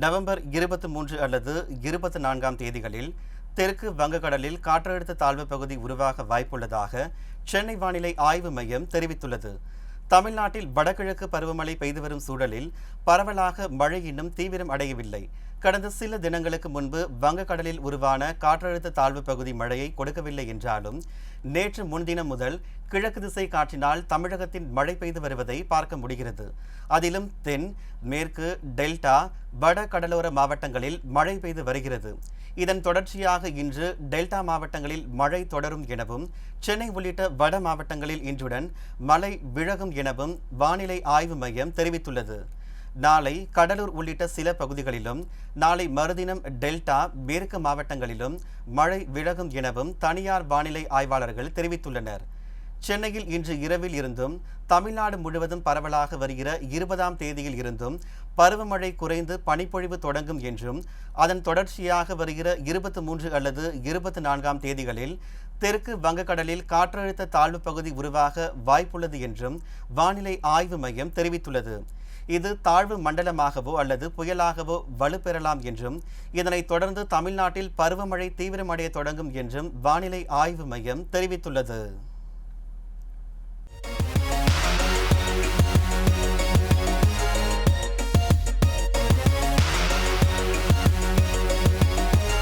November இருபத்தி மூன்று அல்லது இருபத்தி நான்காம் தேதிகளில் தெற்கு வங்கக்கடலில் காற்றழுத்த தாழ்வு பகுதி உருவாக வாய்ப்புள்ளதாக சென்னை வானிலை ஆய்வு மையம் தெரிவித்துள்ளது. தமிழ்நாட்டில் வடகிழக்கு பருவமழை பெய்து வரும் சூழலில் பரவலாக மழை இன்னும் தீவிரம் அடையவில்லை. கடந்த சில தினங்களுக்கு முன்பு வங்கக்கடலில் உருவான காற்றழுத்த தாழ்வு பகுதி மழையை கொடுக்கவில்லை என்றாலும் நேற்று முன்தினம் முதல் கிழக்கு திசை காற்றினால் தமிழகத்தின் மழை பெய்து வருவதை பார்க்க முடிகிறது. அதிலும் தென் மேற்கு டெல்டா வட கடலோர மாவட்டங்களில் மழை பெய்து வருகிறது. இதன் தொடர்ச்சியாக இன்று டெல்டா மாவட்டங்களில் மழை தொடரும் எனவும் சென்னை உள்ளிட்ட வட மாவட்டங்களில் இன்றுடன் மழை விழகும் எனவும் வானிலை ஆய்வு மையம் தெரிவித்துள்ளது. நாளை கடலூர் உள்ளிட்ட சில பகுதிகளிலும் நாளை மறுதினம் டெல்டா மேற்கு மாவட்டங்களிலும் மழை விலகும் எனவும் தனியார் வானிலை ஆய்வாளர்கள் தெரிவித்துள்ளனர். சென்னையில் இன்று இரவில் இருந்தும் தமிழ்நாடு முழுவதும் பரவலாக வருகிற இருபதாம் தேதியில் இருந்தும் பருவமழை குறைந்து பனிப்பொழிவு தொடங்கும் என்றும் அதன் தொடர்ச்சியாக வருகிற இருபத்தி மூன்று அல்லது இருபத்தி நான்காம் தேதிகளில் தெற்கு வங்கக்கடலில் காற்றழுத்த தாழ்வு பகுதி உருவாக வாய்ப்புள்ளது என்றும் வானிலை ஆய்வு மையம் தெரிவித்துள்ளது. இது தாழ்வு மண்டலமாகவோ அல்லது புயலாகவோ வலுப்பெறலாம் என்றும் இதனைத் தொடர்ந்து தமிழ்நாட்டில் பருவமழை தீவிரமடைய தொடங்கும் என்றும் வானிலை ஆய்வு மையம் தெரிவித்துள்ளது.